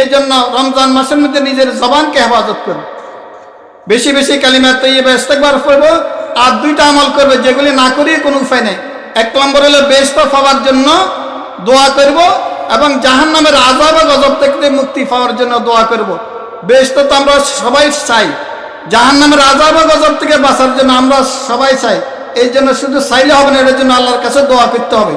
এই জন্য রমজান মাসের মধ্যে নিজের জবানকে হেফাজত করবে। বেশি বেশি কালিমা তৈবা ইস্তেকবার করব আর দুইটা আমল করবে যেগুলি না করি কোনো উপায় নেই। এক নম্বর হলো বেস্ত পাওয়ার জন্য দোয়া করব এবং জাহান নামের আজাব গজব থেকে মুক্তি পাওয়ার জন্য দোয়া করব। বেস্ত তো আমরা সবাই চাই। জাহান নামের আজাব গজব থেকে বাঁচার জন্য আমরা সবাই চাই। এই জন্য শুধু চাইলে হবে না, এর জন্য আল্লাহর কাছে দোয়া করতে হবে।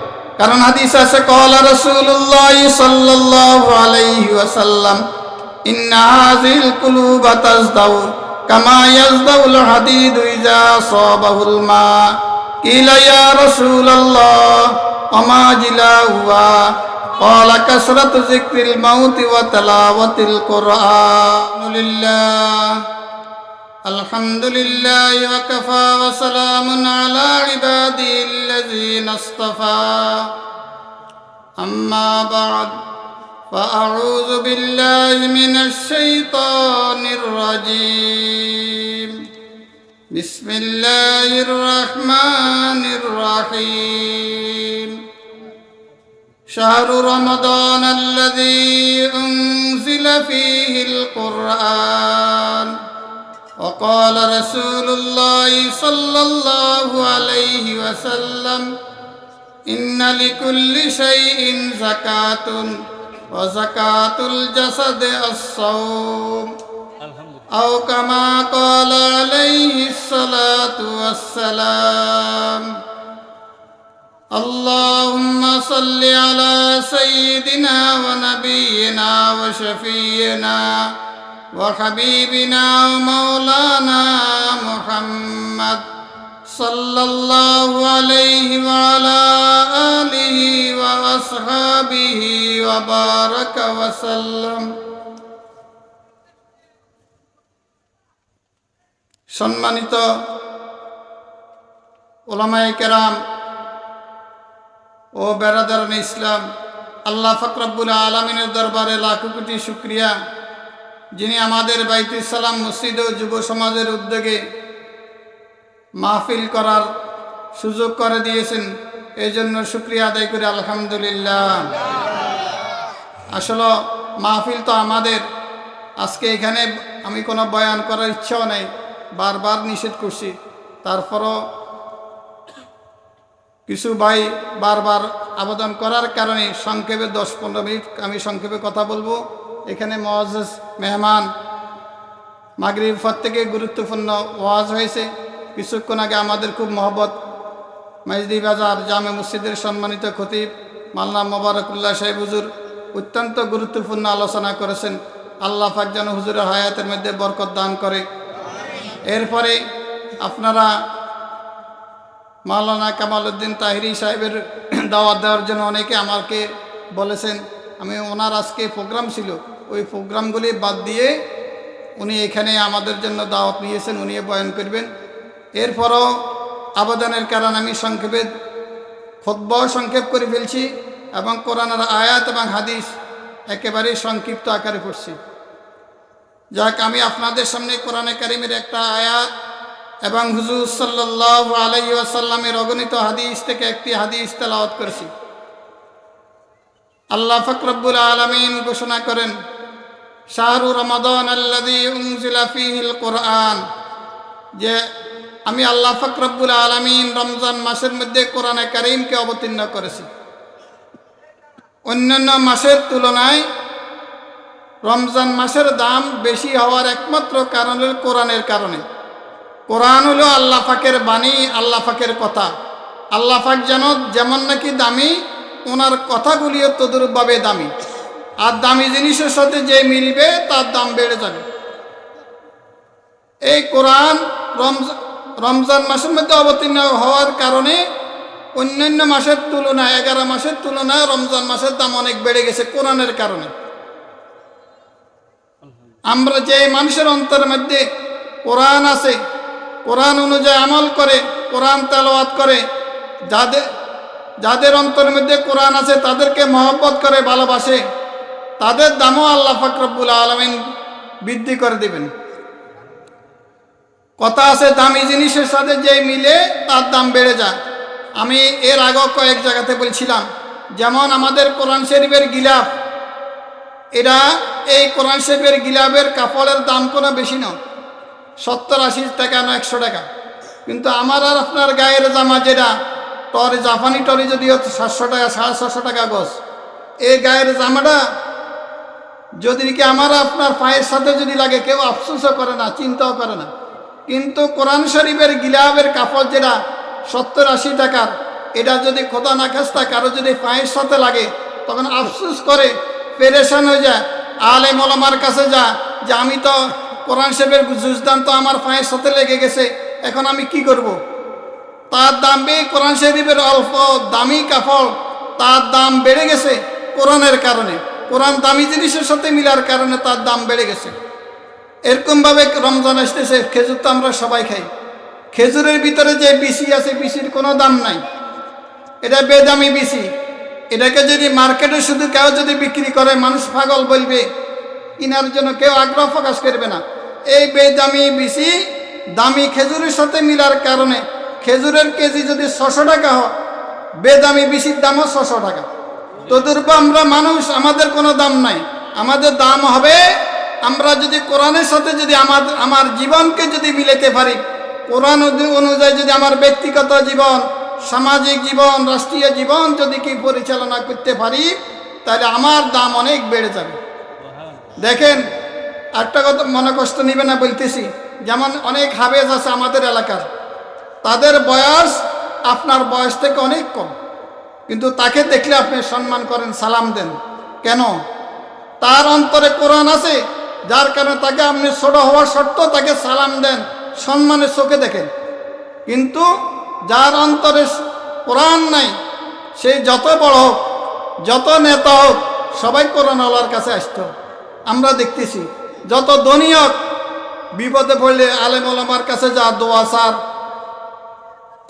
কারণ হাদিস আছে কলা রাসূলুল্লাহ সাল্লাল্লাহু আলাইহি ওয়াসাল্লাম ইন্না হাযিল কুলুবা তাজদাউ কামা ইয়াজদাউল হাদিদ ইযা সাবাহুল মা কিলা ইয়া রাসূলুল্লাহ ওমা জিলাউয়া قال كثرة ذكر الموت وتلاوة القرآن لله الحمد لله وكفى وسلام على عباده الذين اصطفى. أما بعد فأعوذ بالله من الشيطان الرجيم. بسم الله الرحمن الرحيم. شهر رمضان الذي أنزل فيه القرآن. وقال رسول الله صلى الله عليه وسلم إن لكل شيء زكاة وزكاة الجسد الصوم أو كما قال عليه الصلاة والسلام اللهم صل على سيدنا ونبينا وشفينا وحبيبنا ومولانا محمد صلى الله عليه وعلى آله وأصحابه وبارك وسلم সম্মানিত ওলামায়ে কেরাম ও বেরাদারান ইসলাম আল্লাহ ফকরাবুল আলমিনের দরবারে লাখো কোটি শুক্রিয়া যিনি আমাদের বাইতুল সালাম মসজিদ ও যুব সমাজের উদ্যোগে মাহফিল করার সুযোগ করে দিয়েছেন এই জন্য শুক্রিয়া আদায় করে, আলহামদুলিল্লাহ। আসলে মাহফিল তো আমাদের। আজকে এখানে আমি কোনো বয়ান করার ইচ্ছাও নেই, বারবার নিষেধ করছি। তারপরও কিছু ভাই বারবার আবেদন করার কারণে সংক্ষেপে দশ পনেরো মিনিট আমি সংক্ষেপে কথা বলব। এখানে মহাজ মেহমান মাগরিব পর থেকে গুরুত্বপূর্ণ ওয়াজ হয়েছে। কিছুক্ষণ আগে আমাদের খুব মহব্বত মাইজদি বাজার জামে মসজিদের সম্মানিত খতিব মাল্লা মোবারকুল্লাহ সাহেব হুজুর অত্যন্ত গুরুত্বপূর্ণ আলোচনা করেছেন। আল্লাহ পাক যেন হুজুরের হায়াতের মধ্যে বরকত দান করে। এরপরে আপনারা মাওলানা কামাল উদ্দিন তাহিরি সাহেবের দাওয়াত দেওয়ার জন্য অনেকে আমাকে বলেছেন, আমি ওনার আজকে প্রোগ্রাম ছিল। ওই প্রোগ্রামগুলি বাদ দিয়ে উনি এখানে আমাদের জন্য দাওয়াত নিয়েছেন উনি বয়ান করবেন। এরপরও আবেদনের কারণ আমি সংক্ষেপে খোদ্বাও সংক্ষেপ করে ফেলছি এবং কোরআনের আয়াত এবং হাদিস একেবারেই সংক্ষিপ্ত আকারে পড়ছি। যাক, আমি আপনাদের সামনে কোরআনে কারিমের একটা আয়াত এবং হুজুর সাল্লাহ আলাই আসাল্লামের অগণিত হাদিস থেকে একটি হাদিস তেলাওয়াত করেছি। আল্লাহ ফকরবুল আলমিন ঘোষণা করেন শাহরু রমাদান ফিহিল কোরআন, যে আমি আল্লাহ ফকরবুল আলমিন রমজান মাসের মধ্যে কোরআনে করিমকে অবতীর্ণ করেছি। অন্যান্য মাসের তুলনায় রমজান মাসের দাম বেশি হওয়ার একমাত্র কারণ হল কোরআনের কারণে। কোরআন হলো আল্লাহ ফাকের বাণী, আল্লাহ ফাকের কথা। আল্লাহ ফাক যেন যেমন নাকি দামি, ওনার কথাগুলিও তদুরূপভাবে দামি। আর দামি জিনিসের সাথে যে মিলবে, তার দাম বেড়ে যাবে। এই কোরআন রমজান মাসের মধ্যে অবতীর্ণ হওয়ার কারণে অন্যান্য মাসের তুলনায়, এগারো মাসের তুলনায় রমজান মাসের দাম অনেক বেড়ে গেছে কোরআনের কারণে। আমরা যে মানুষের অন্তরের মধ্যে কোরআন আছে, কোরআন অনুযায়ী আমল করে, কোরআন তেলাওয়াত করে, যাদের যাদের অন্তরের মধ্যে কোরআন আছে, তাদেরকে মহব্বত করে, ভালোবাসে তাদের দামও আল্লাহ ফাকরবুল আলমিন বৃদ্ধি করে দিবেন। কথা আছে, দামি জিনিসের সাথে যে মিলে তার দাম বেড়ে যায়। আমি এর আগেও কয়েক জায়গাতে বলছিলাম, যেমন আমাদের কোরআন শরীফের গিলাফ, এরা এই কোরআন শরীফের গিলাফের কাপড়ের দাম কোনো বেশি না সত্তর আশি টাকা না একশো টাকা। কিন্তু আমার আর আপনার গায়ের জামা যেটা, টরে জাপানি টরি যদি সাতশো টাকা, সাড়ে ছশো টাকা গোস এই গায়ের জামাটা যদি কি আমার আপনার পায়ের সাথে যদি লাগে, কেউ আফসোসও করে না, চিন্তাও করে না কিন্তু কোরআন শরীফের গিলাবের কাপড় যেটা, সত্তর আশি টাকার, এটা যদি খোদা না খাস্তা, কারও যদি পায়ের সাথে লাগে, তখন আফসোস করে, পেরেশান হয়ে যায় আলে মলামার কাছে যা, যে আমি তো কোরআন শরীফের জুজদান তো আমার পায়ের সাথে লেগে গেছে, এখন আমি কি করব। তার দাম বেয়ে কোরআন শরীফের অল্প দামি কাপড় তার দাম বেড়ে গেছে কোরআনের কারণে কোরআন দামি জিনিসের সাথে মিলার কারণে তার দাম বেড়ে গেছে। এরকমভাবে রমজান আসতেছে, খেজুর তো আমরা সবাই খাই। খেজুরের ভিতরে যে বিসি আছে, বিসির কোনো দাম নাই। এটা বেদামি বিসি। এটাকে যদি মার্কেটে শুধু কেউ যদি বিক্রি করে, মানুষ পাগল বলবে কেনার জন্য কেউ আগ্রহ প্রকাশ করবে না। এই বেদামি বিসি দামি খেজুরের সাথে মিলার কারণে খেজুরের কেজি যদি ছশো টাকা হয়, বেদামি বিসির দামও ছশো টাকা। তদুর্ব আমরা মানুষ, আমাদের কোনো দাম নাই। আমাদের দাম হবে, আমরা যদি কোরআনের সাথে যদি আমার আমার জীবনকে যদি মিলাতে পারি, কোরআন অনুযায়ী যদি আমার ব্যক্তিগত জীবন, সামাজিক জীবন, রাষ্ট্রীয় জীবন যদি কি পরিচালনা করতে পারি, তাহলে আমার দাম অনেক বেড়ে যাবে। দেখেন, একটা কথা মনে কষ্ট নিবে না বলতেছি, যেমন অনেক হাবেজ আছে আমাদের এলাকার, তাদের বয়স আপনার বয়স থেকে অনেক কম। কিন্তু তাকে দেখলে আপনি সম্মান করেন, সালাম দেন। কেন? তার অন্তরে কোরআন আছে, যার কারণে তাকে আপনি ছোট হওয়ার সত্ত্বেও তাকে সালাম দেন সম্মানের চোখে দেখেন। কিন্তু যার অন্তরে কোরআন নাই সেই যত বড় হোক, যত নেতা হোক, সবাই কোরআনওয়ালার কাছে আসতো। আমরা দেখতেছি, যত ধনী হোক, বিপদে পড়লে আলেম ওলামার কাছে যা দোয়া সার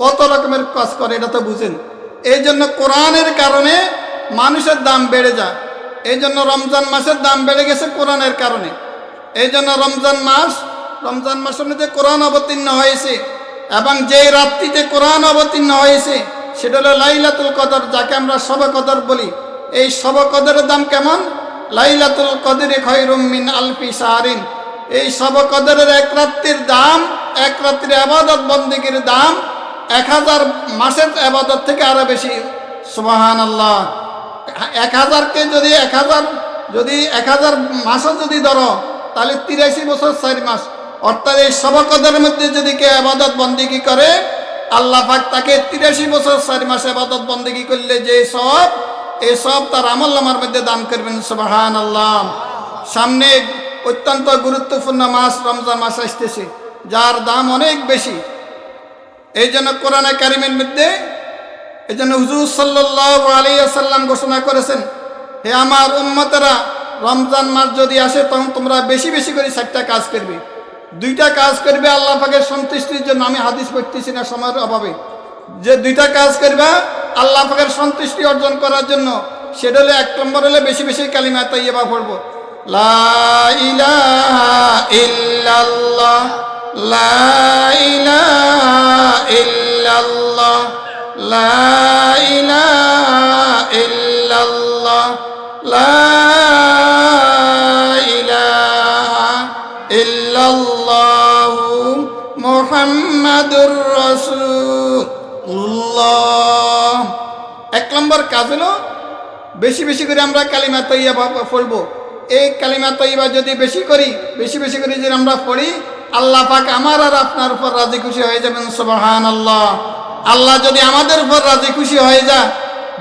কত রকমের কাজ করে, এটা তো বুঝেন। এই জন্য কোরআনের কারণে মানুষের দাম বেড়ে যায়। এই জন্য রমজান মাসের দাম বেড়ে গেছে কোরআনের কারণে। এই জন্য রমজান মাস, রমজান মাসের মধ্যে কোরআন অবতীর্ণ হয়েছে এবং যেই রাত্রিতে কোরআন অবতীর্ণ হয়েছে, সেটা হলো লাইলাতুল কদর, যাকে আমরা শব কদর বলি। এই শব কদরের দাম কেমন? লাইলাতুল কদরে খৈরুম মিন আলফি সাহারিন এই শব কদরের এক রাত্রির দাম, এক রাত্রির আবাদত বন্দিগির দাম এক হাজার মাসের আবাদত থেকে আরও বেশি সুবাহান আল্লাহ এক হাজারকে যদি এক হাজার, যদি এক হাজার মাসও যদি ধরো, তাহলে তিরাশি বছর চার মাস। অর্থাৎ এই সবকদের মধ্যে যদি কেউ আবাদত বন্দিগি করে, আল্লাহ পাক তাকে তিরাশি বছর চার মাস আবাদত বন্দিগি করলে যে সব, এই সব তার আমল নামার মধ্যে দান করবেন সুবাহান আল্লাহ সামনে অত্যন্ত গুরুত্বপূর্ণ মাস, রমজান মাস আসতেছে, যার দাম অনেক বেশি। এই জন্য কোরআনে কারিমের মধ্যে এই জন্য হুজুর সাল্লাহ আলী ঘোষণা করেছেন, হে আমার উম্মতেরা, রমজান মাস যদি আসে, তখন তোমরা বেশি বেশি করে চারটা কাজ করবে। দুইটা কাজ করবে আল্লাহ পাকের সন্তুষ্টির জন্য। আমি হাদিস পড়তেছি না সময়ের অভাবে। যে দুইটা কাজ করবা, আল্লাহ পাকের সন্তুষ্টি অর্জন করার জন্য, সেটা হলে এক নম্বর হলে বেশি বেশি কালিমা তাইয়েবা পড়ব। লা ইলাহা ইল্লাল্লাহ, লা ইল্লাল্লাহ, লা ইলাহা ইল্লাল্লাহ, লা ইলাহা ইল্লাল্লাহ মুহাম্মাদুর রাসূলুল্লাহ। এক নম্বর কাজ হলো বেশি বেশি করে আমরা কালিমা তৈবা পড়ব। এই কালিমা তৈবা যদি বেশি করি, বেশি বেশি করে যদি আমরা পড়ি আল্লাহ পাক আমার আর আপনার উপর রাজি খুশি হয়ে যাবেন সুবহান আল্লাহ আল্লাহ যদি আমাদের উপর রাজি খুশি হয়ে যায়,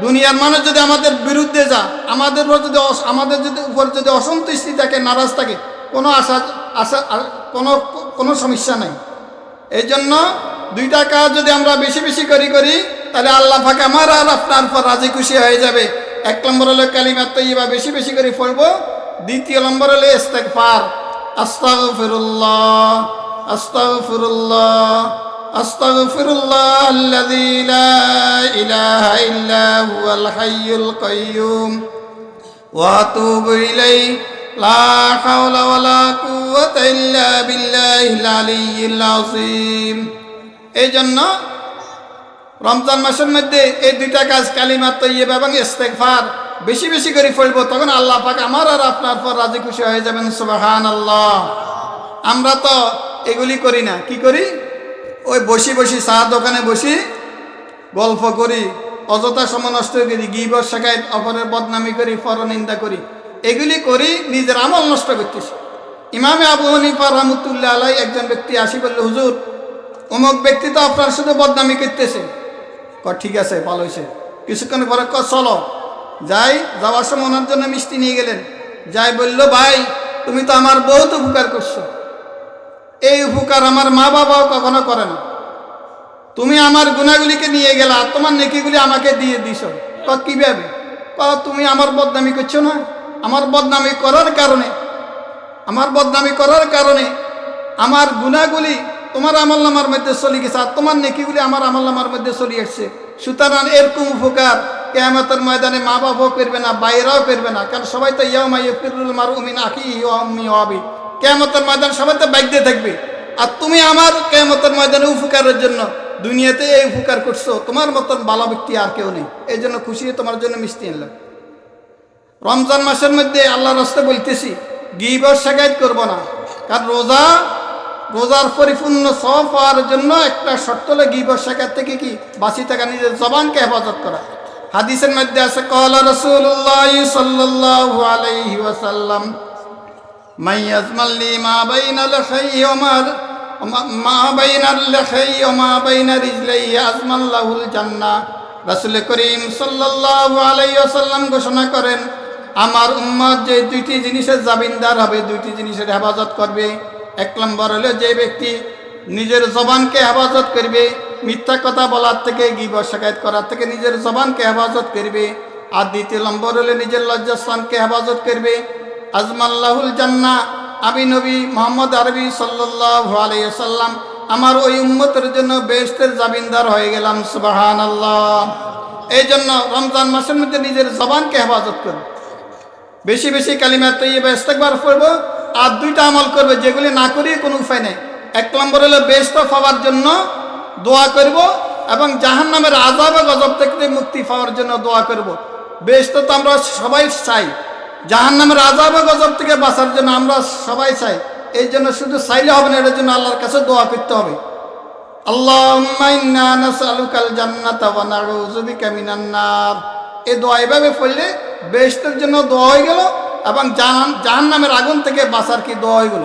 দুনিয়ার মানুষ যদি আমাদের বিরুদ্ধে যা আমাদের উপর যদি আমাদের যদি উপর যদি অসন্তুষ্টি থাকে, নারাজ থাকে, কোনো আশা আশা কোনো কোনো সমস্যা নাই। এই জন্য দুইটা কাজ যদি আমরা বেশি বেশি করি করি, তাহলে আল্লাহ ফাঁকে আমার আর আপনার উপর রাজি খুশি হয়ে যাবে। এক নম্বর হলো কালিমা তৈবা বেশি বেশি করে পড়ব। দ্বিতীয় নম্বর হলে হলো ইস্তেকফার আস্তাগফিরুল্লাহ আস্তাগফিরুল্লাহ আস্তাগফিরুল্লাহ আল্লাযী লা ইলাহা ইল্লা হুয়াল হাইয়ুল কাইয়্যুম ওয়া আতুবু ইলাইহি, লা হাওলা ওয়ালা কুওয়াতা ইল্লা বিল্লাহিল আলিয়্যিল আযীম। এই জন্য রমজান মাসের মধ্যে এই দুইটা কাজ কালিমা তৈয়ব এবং ইস্তেগফার বেশি বেশি করে পড়ব তখন আল্লাহ পাক আমার আর আপনার পর রাজি খুশি হয়ে যাবেন সুবাহান আল্লাহ আমরা তো এগুলি করি না। কি করি? ওই বসি বসি চা দোকানে বসি, গল্প করি, অযথা সময় নষ্ট করি গিবর শেখায় অপরের বদনামি করি, পরনিন্দা করি। এগুলি করি, নিজের আমল নষ্ট করতেছি। ইমামে আবু হানিফা রহমতুল্লাহ আলাই একজন ব্যক্তি আসি বলল, হুজুর, অমুক ব্যক্তি তো আপনার শুধু বদনামি করতেছে। ক ঠিক আছে, ভালো হয়েছে কিছুক্ষণ পরে ক চলো। যাই, যাওয়ার সময় ওনার জন্য মিষ্টি নিয়ে গেলেন। যাই বলল, ভাই, তুমি তো আমার বহুত উপকার করছ। এই উপকার আমার মা বাবাও কখনো করে না। তুমি আমার গুণাগুলিকে নিয়ে গেলা তোমার নেকিগুলি আমাকে দিয়ে দিছ। ক কীভাবে তুমি আমার বদনামি করছ না? আমার বদনামি করার কারণে, আমার বদনামি করার কারণে আমার গুণাগুলি তোমার আমল নামার মধ্যে চলে গেছে আর তোমার নেকিগুলি আমার আমল নামার মধ্যে চলে আসছে। সুতরাং এরকম উপকার কেয়ামতের ময়দানে মা বাবাও পেরবে না, বাইরাও পেরবে না। কারণ সবাই তো ইয়ামা ইয়ফিরুল মার উমিন আখি ইয়ামি হবি কেয়ামতের ময়দান সবাই তো বাইক দিয়ে থাকবে। আর তুমি আমার কেয়ামতের ময়দানে উপকারের জন্য দুনিয়াতে এই উপকার করছ, তোমার মতন ভালো ব্যক্তি আর কেউ নেই। এই জন্য খুশি তোমার জন্য মিষ্টি আনলাম। রমজান মাসের মধ্যে আল্লাহ রাস্তা বলতেছি গিবর শেখায়ত করব না। কারণ রোজা, রোজার পরিপূর্ণ সব পাওয়ার জন্য একটা শর্ত হলো গিবর শেখার থেকে কি বাঁচি থাকা, নিজের জবানকে হেফাজত করা। হাদিসের মধ্যে আছে, কলা রসুল্লাহ সাল্লাল্লাহু আলাইহি ওয়াসাল্লাম মাইয়াজমাল্লি মা বাইনা লাখাই ওমার মা বাইনা লাখাই ওমা বাইনা রিজলাই আজমাল্লাহুল জান্নাহ। রাসূল করিম সাল্লাল্লাহু আলাইহি ওয়াসাল্লাম ঘোষণা করেন, আমার উম্মত যে দুইটি জিনিসের জামিনদার হবে, দুইটি জিনিসের হেফাজত করবে। এক নম্বর হলো যে ব্যক্তি নিজের জবানকে হেফাজত করবে মিথ্যা কথা বলার থেকে গিবর শেখায়ত করার থেকে নিজের জবানকে হেফাজত করবে। আর দ্বিতীয় নম্বর হলে নিজের লজ্জাস্থানকে হেফাজত করবে। আজমাল্লাহুল জান্না আমি নবী মোহাম্মদ আরবি সাল্লাল্লাহু আলাইহি সাল্লাম আমার ওই উম্মতের জন্য বেস্টের জামিনদার হয়ে গেলাম সুবাহান আল্লাহ এই জন্য রমজান মাসের মধ্যে নিজের জবানকে হেফাজত করবে। বেশি বেশি কালিমা তৈবা ইস্তেকবার পড়ব, আর দুইটা আমল করবে, যেগুলি না করি কোনো উপায় নেই। এক নম্বর হলো বেস্ট পাওয়ার জন্য দোয়া করব এবং জাহান নামের আজাব গজব থেকে মুক্তি পাওয়ার জন্য দোয়া করব। বেস্ট তো আমরা সবাই চাই। জাহান নামের আজাব গজব থেকে বাঁচার জন্য আমরা সবাই চাই। এই জন্য শুধু চাইলে হবে না এটার জন্য আল্লাহর কাছে দোয়া করতে হবে। এই দোয়া এভাবে পড়লে জন্য দোয়া হয়ে গেল এবং জাহান নামের আগুন থেকে বাঁচার কি দোয়া হয়ে গেল?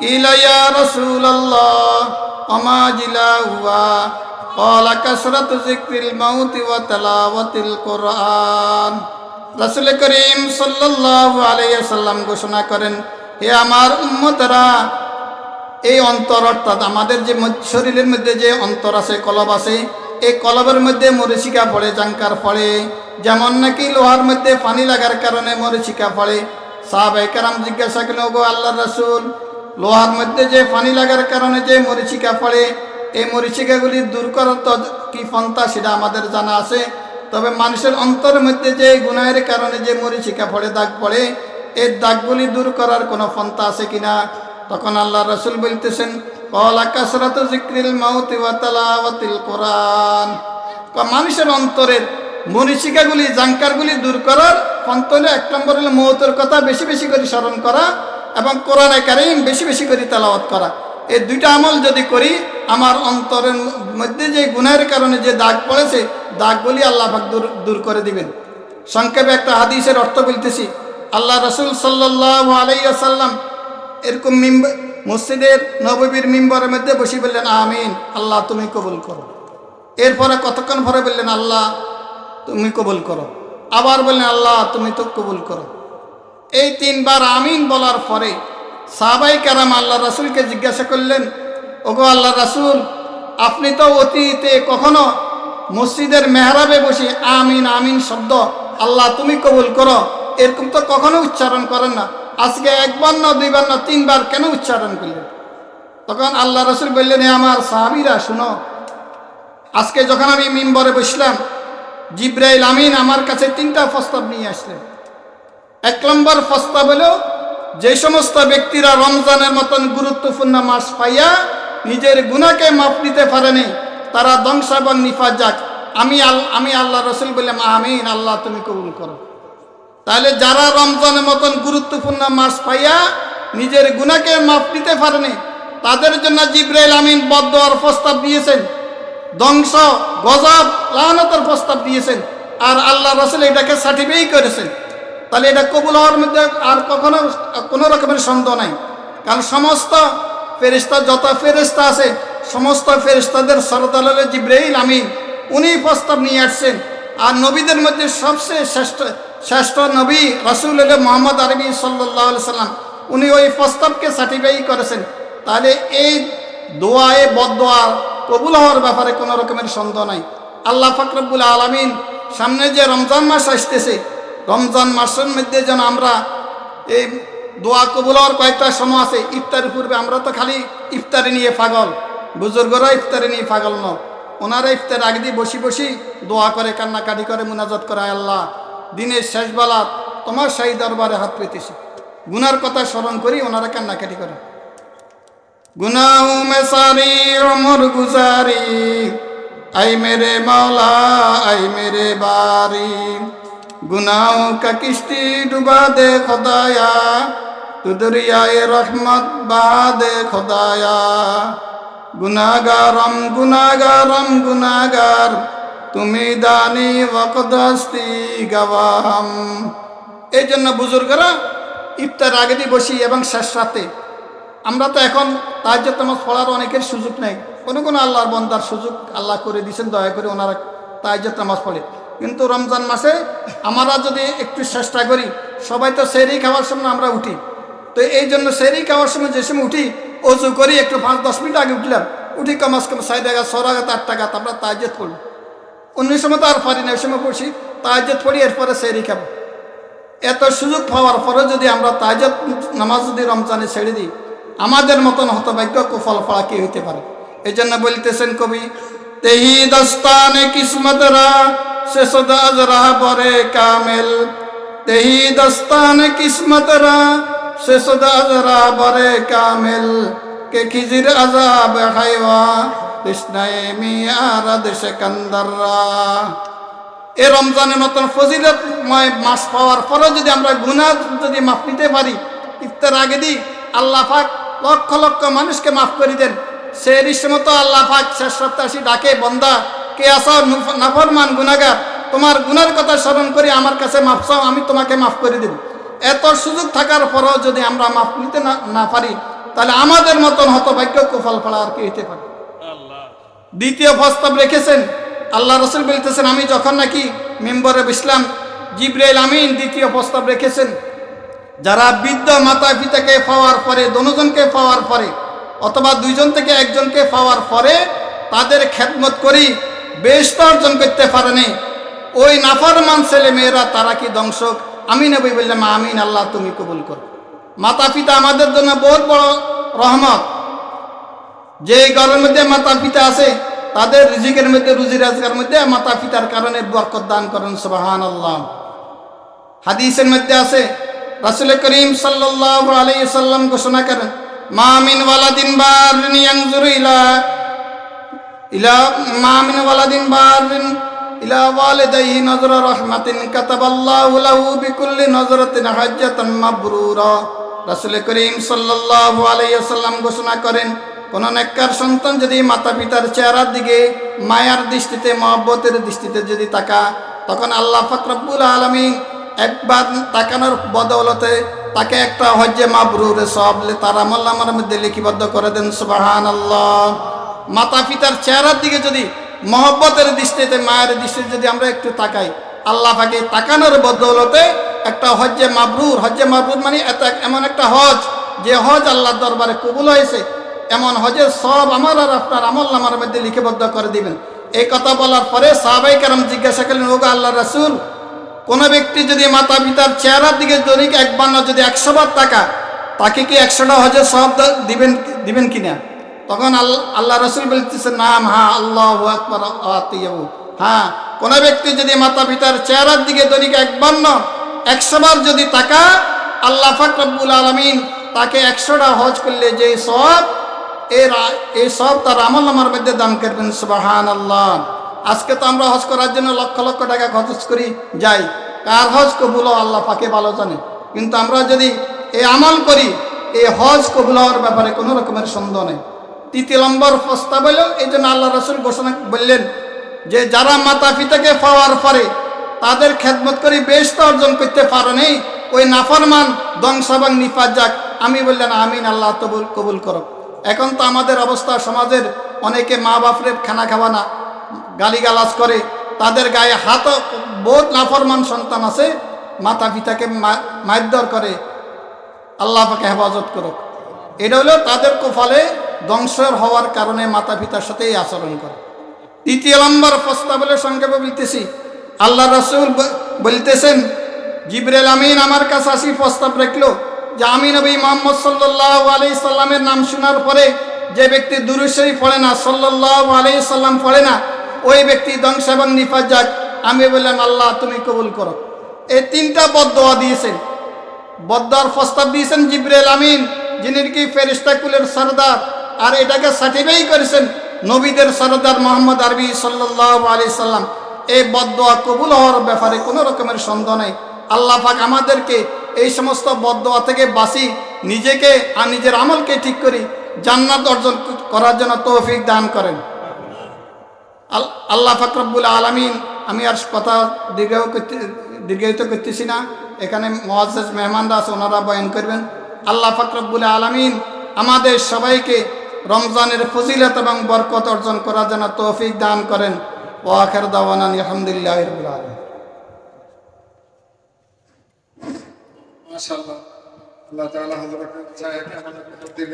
কিলা ইয়া রাসূলুল্লাহ ওমা জিলাহুয়া قال كثرة ذكر الموت وتلاوة القرآن রাসূল করিম সাল্লাল্লাহু আলাইহি সাল্লাম ঘোষণা করেন হে আমার উম্মতরা এই অন্তর অর্থাৎ আমাদের যে মধ্য- শরীরের মধ্যে যে অন্তর আছে কলব আছে এই কলবের মধ্যে মরিচিকা পড়ে জাঙ্কার পড়ে যেমন নাকি লোহার মধ্যে পানি লাগার কারণে মরিচিকা পড়ে সাহাবাই কারাম জিজ্ঞাসা করলেন গো আল্লাহ রাসূল লোহার মধ্যে যে পানি লাগার কারণে যে মরিচিকা পড়ে, এই মরিচিকাগুলি দূর করার তো কি পন্থা সেটা আমাদের জানা আছে। তবে মানুষের অন্তরের মধ্যে যে গুণায়ের কারণে যে মরিচিকা পড়ে, দাগ পড়ে, এই দাগগুলি দূর করার কোনো পন্থা আছে কিনা? তখন আল্লাহ রসুল বলতেছেন জিক্রিল মানুষের অন্তরের মরিচিকাগুলি জাঙ্কারগুলি দূর করার পন্থ এক নম্বর হলো মৌতের কথা বেশি বেশি করে স্মরণ করা। এবং কোরআনে কারিম বেশি বেশি করে তেলাওয়াত করা। এই দুইটা আমল যদি করি, আমার অন্তরের মধ্যে যে গুণের কারণে যে দাগ পড়েছে, দাগগুলি আল্লাহ দূর দূর করে দিবেন। সংক্ষেপে একটা হাদিসের অর্থ বলতেছি। আল্লাহ রসুল সাল্লাহ আলাইসাল্লাম এরকম মসজিদের নববীর মিম্বরের মধ্যে বসে বললেন, আমিন, আল্লাহ তুমি কবুল করো। এরপরে কতক্ষণ পরে বললেন, আল্লাহ তুমি কবুল করো। আবার বললেন, আল্লাহ তুমি তো কবুল করো। এই তিনবার আমিন বলার পরে সাহাবাই কারাম আল্লাহ রাসুলকে জিজ্ঞাসা করলেন, ওগো আল্লাহ রাসুল, আপনি তো অতীতে কখনো মসজিদের মেহরাবে বসে আমিন আমিন শব্দ আল্লাহ তুমি কবুল করো, এরকম তো কখনো উচ্চারণ করেন না। আজকে একবার না, দুইবার না, তিনবার কেন উচ্চারণ করলেন? তখন আল্লাহ রসুল বললেন, "এ আমার সাহাবিরা, শুনো, আজকে যখন আমি মিম্বরে বসলাম, জিব্রাইল আমিন আমার কাছে তিনটা প্রস্তাব নিয়ে আসলেন। এক নম্বর প্রস্তাব হলো, যে সমস্ত ব্যক্তিরা রমজানের মতন গুরুত্বপূর্ণ মাস পাইয়া নিজের গুণাকে মাপ নিতে পারেনি তারা ধ্বংস এবং নিফাজ যাক আমি আল, আমি আল্লাহ রসুল বললাম, আমিন, আল্লাহ তুমি কবুল করো। তাহলে যারা রমজানের মতন গুরুত্বপূর্ণ মাস পাইয়া নিজের গুণাকে মাপ নিতে পারেনি তাদের জন্য জিব্রাইল আমিন বদর প্রস্তাব দিয়েছেন, ধ্বংস, গজব লানতের প্রস্তাব দিয়েছেন, আর আল্লাহ রসুল এটাকে সার্টিফাই করেছেন। তাহলে এটা কবুল হওয়ার মধ্যে আর কখনো, কোনো রকমের সন্দেহ নাই। কারণ সমস্ত ফেরিস্তা যত ফেরিস্তা আছে, সমস্ত ফেরিস্তাদের সরদাল জিব্রাইল আমিন উনি প্রস্তাব নিয়ে আসছেন। আর নবীদের মধ্যে সবচেয়ে শ্রেষ্ঠ শ্রেষ্ঠ নবী রাসুল মোহাম্মদ আরবি সাল্লাহ সাল্লাম। উনি ওই প্রস্তাবকে সার্টিফাই করেছেন। তাহলে এই দোয়ায়ে বদোয়া কবুল হওয়ার ব্যাপারে কোনো রকমের সন্দেহ নাই। আল্লাহ ফাকরবুল আলমিন সামনে যে রমজান মাস আসতেছে রমজান মাসের মধ্যে যেন আমরা এই দোয়া কবুল হওয়ার কয়েকটা সময় আছে, ইফতারের পূর্বে আমরা তো খালি ইফতারি নিয়ে পাগল। বুজুর্গরা ইফতারি নিয়ে পাগল ন। ওনারা ইফতার আগে দিয়ে বসি বসি দোয়া করে, কান্নাকাটি করে, মুনাজত করে আল্লাহ, দিনের শেষবেলা তোমার সাই দরবারে হাত পেতেছি। গুনার কথা স্মরণ করি, ওনারা কান্নাকাটি করে। গুনা আই মেরে মাওলা, আই মেরে বাড়ি গুনাও কা ডুবা দে খোদায়া তু রহমত বা দে খোদায়া। গুনাগারম গুনাগারম গুনাগার তুমি দানি ওকদস্তি গাওয়াম এই জন্য বুজুর্গরা, ইফতার আগেরই বসি এবং শেষ রাতে। আমরা তো এখন তাহাজ তামাজ পড়ার অনেকের সুযোগ নেই। কোনো কোনো আল্লাহর বন্দার সুযোগ আল্লাহ করে দিয়েছেন, দয়া করে ওনারা তাহাজ তামাজ পড়ে কিন্তু রমজান মাসে আমরা যদি একটু চেষ্টা করি, সবাই তো সেরি খাওয়ার সময় আমরা উঠি। তো এই জন্য সেরি খাওয়ার সময় যে সময় উঠি, অজু করি, একটু পাঁচ দশ মিনিট আগে উঠলাম। উঠি কমাস কম সাই টাকা ছ টাকা আট টাকা আমরা তাহাজ্যত পড়ি। অন্য সময় তো আর পারি না, ওই সময় পড়ছি তাহাজ্যত পড়ি, এরপরে সেরি খাব। এত সুযোগ পাওয়ার পরে যদি আমরা তাহাজ্জত নামাজ যদি রমজানে ছেড়ে দিই, আমাদের মতন হতভাগ্য কুফল ফলা কি হইতে পারে? এই জন্য বলতেছেন কবি, তেহি দস্তানে কিসমতরা শেষদাজ রাহ বরে কামেল। তেহি দস্তানে কিসমতরা শেষদাজ রাহ বরে কামেল। কে খিজির আজাব হাইওয়া কৃষ্ণায় মিয়ারাদ সেকান্দাররা এ রমজানের মতন ফজিলতময় মাস পাওয়ার পরেও যদি আমরা গুনাহ যদি মাফ নিতে পারি, ইফতার আগে দিই, আল্লাহ পাক লক্ষ লক্ষ মানুষকে মাফ করে দেন। সে মতো আল্লাহ পাক শেষ সপ্তাহে ডাকে, বন্দা কে আসা নাফরমান গুনাগার তোমার গুনার কথা স্মরণ করি, আমার কাছে মাফ চাও, আমি তোমাকে মাফ করে দেব। এত সুযোগ থাকার পরেও যদি আমরা মাফ নিতে না না পারি, তাহলে আমাদের মতন হতভাগ্য কুফল ফলা আর কি হইতে পারে। দ্বিতীয় প্রস্তাব রেখেছেন। আল্লাহ রসুল বলতেছেন, আমি যখন নাকি মেম্বরে বসলাম, জিব্রাইল আমিন দ্বিতীয় প্রস্তাব রেখেছেন। যারা বৃদ্ধ মাতা পিতাকে পাওয়ার পরে, দনুজনকে পাওয়ার পরে, অথবা দুইজন থেকে একজনকে পাওয়ার পরে, তাদের খেদমত করি বেশ অর্জন করতে পারেনি। ওই নাফরমান ছেলে মেয়েরা তারা কি দংশক আমি নেবই বললাম আমিন, আল্লাহ তুমি কবুল করো। মাতা পিতা আমাদের জন্য বহুত বড় রহমত। যে ঘরের মধ্যে মাতা পিতা আছে, তাদের রিজিকের মধ্যে, রুজি রাজগার মধ্যে মাতা পিতার কারণে বরকত দান করেন সুবাহান আল্লাহ হাদিসের মধ্যে আছে, রাসুল করিম সাল্লাহ আলাই সাল্লাম ঘোষণা করেন মামিন ওয়ালাদিন বারিন সাল্লাম ঘোষণা করেন, কোন সন্তান যদি মাতা পিতার চেহারার দিকে, মায়ার দৃষ্টিতে, মহব্বতের দৃষ্টিতে যদি তাকা তখন আল্লাহ ফাকরাবুল আলমিন একবার তাকানোর বদৌলতে তাকে একটা হজ্জে মাবরুরে সব তারা আমল আমার মধ্যে লিপিবদ্ধ করে দেন সুবাহান আল্লাহ মাতা পিতার চেহারার দিকে যদি মহব্বতের দৃষ্টিতে, মায়ের দৃষ্টিতে যদি আমরা একটু তাকাই, আল্লাহ পাকে তাকানোর বদৌলতে একটা হজ্জে মাবরুর হজ্জে মাবরুর মানে এত এমন একটা হজ, যে হজ আল্লাহর দরবারে কবুল হয়েছে, এমন হজের সব আমার আর আপনার আমল নামার মধ্যে লিপিবদ্ধ করে দিবেন। এই কথা বলার পরে সাহাবাই কারণ জিজ্ঞাসা করলেন, ওগা আল্লাহ রাসুল, কোন ব্যক্তি যদি মাতা পিতার চেহারার দিকে দৈনিক একবার না যদি একশো বার টাকা তাকে কি একশোটা হজের সব দিবেন দিবেন কিনা? তখন আল্লাহ রসুল বলতেছে, নাম, হা, আল্লাহ হ্যাঁ কোন ব্যক্তি যদি মাতা পিতার চেহারার দিকে দৈনিক একবার না একশো বার যদি টাকা আল্লাহ ফাকরাবুল আলমিন তাকে একশোটা হজ করলে যে সব এর এই সব তার আমল নামার মধ্যে দান করবেন সুবাহান আল্লাহ আজকে তো আমরা হজ করার জন্য লক্ষ লক্ষ টাকা খরচ করি, যাই। কার হজ কবুল আল্লাহ পাকে ভালো জানে। কিন্তু আমরা যদি এই আমল করি এই হজ কবুল হওয়ার ব্যাপারে কোনো রকমের সন্দেহ নেই। তৃতীয় নম্বর প্রস্তাব হলো, এই জন্য আল্লাহ রসুল ঘোষণা বললেন যে, যারা মাতা পিতাকে পাওয়ার পরে তাদের খেদমত করে বেশ তো অর্জন করতে পারে নেই, ওই নাফরমান, ধ্বংস এবং নিপাত যাক। আমি বললেন, আমিন, আল্লাহ তবুল কবুল করো এখন তো আমাদের অবস্থা, সমাজের অনেকে মা বাপরে খানা খাওয়া না, গালিগালাজ করে, তাদের গায়ে হাত বহুত নাফরমান সন্তান আছে, মাতা পিতাকে মারধর করে। আল্লাহ পাকে হেফাজত করো এটা হলো তাদের কোফালে ধ্বংসের হওয়ার কারণে মাতা পিতার সাথেই আচরণ করে। তৃতীয় নম্বর প্রস্তাবলের সংক্ষেপে বলতেছি, আল্লাহ রসুল বলতেছেন, জিবরেল আমিন আমার কাছে আসি প্রস্তাব রাখল যে আমি নবী মোহাম্মদ সাল্লাহ আলি সাল্লামের নাম শোনার পরে যে ব্যক্তি দুরুশরী পড়ে না সাল্লাহ আলি সাল্লাম পড়ে না, ওই ব্যক্তি ধ্বংস এবং নিফাত যাক। আমি বললাম, আল্লাহ, তুমি কবুল করো। এই তিনটা বদোয়া দিয়েছেন। বদ্দার প্রস্তাব দিয়েছেন জিবরেল আমিন, যিনি কি ফেরিস্তা কুলের সর্দার। আর এটাকে সার্টিফাই করেছেন নবীদের সরদার মোহাম্মদ আরবি সাল্লাহ আলি সাল্লাম। এই বদোয়া কবুল হওয়ার ব্যাপারে কোনো রকমের সন্দেহ নেই। আল্লাহ পাক আমাদেরকে এই সমস্ত বদোয়া থেকে বাঁচি, নিজেকে আর নিজের আমলকে ঠিক করি, জান্নাত অর্জন করার জন্য তৌফিক দান করেন। আল্লাহ ফাকরবুল আলমিন, আমি আর কথা দীর্ঘ করতে, দীর্ঘায়িত করতেছি না। এখানে মহাজেজ মেহমানরা আছে, ওনারা বয়ান করবেন। আল্লাহ ফাকরবুল আলমিন আমাদের সবাইকে রমজানের ফজিলত এবং বরকত অর্জন করার জন্য তৌফিক দান করেন। ও আখের দাওয়ান আলহামদুলিল্লাহ আল্লাহ তাআলা হযরত আমাদের দীর্ঘ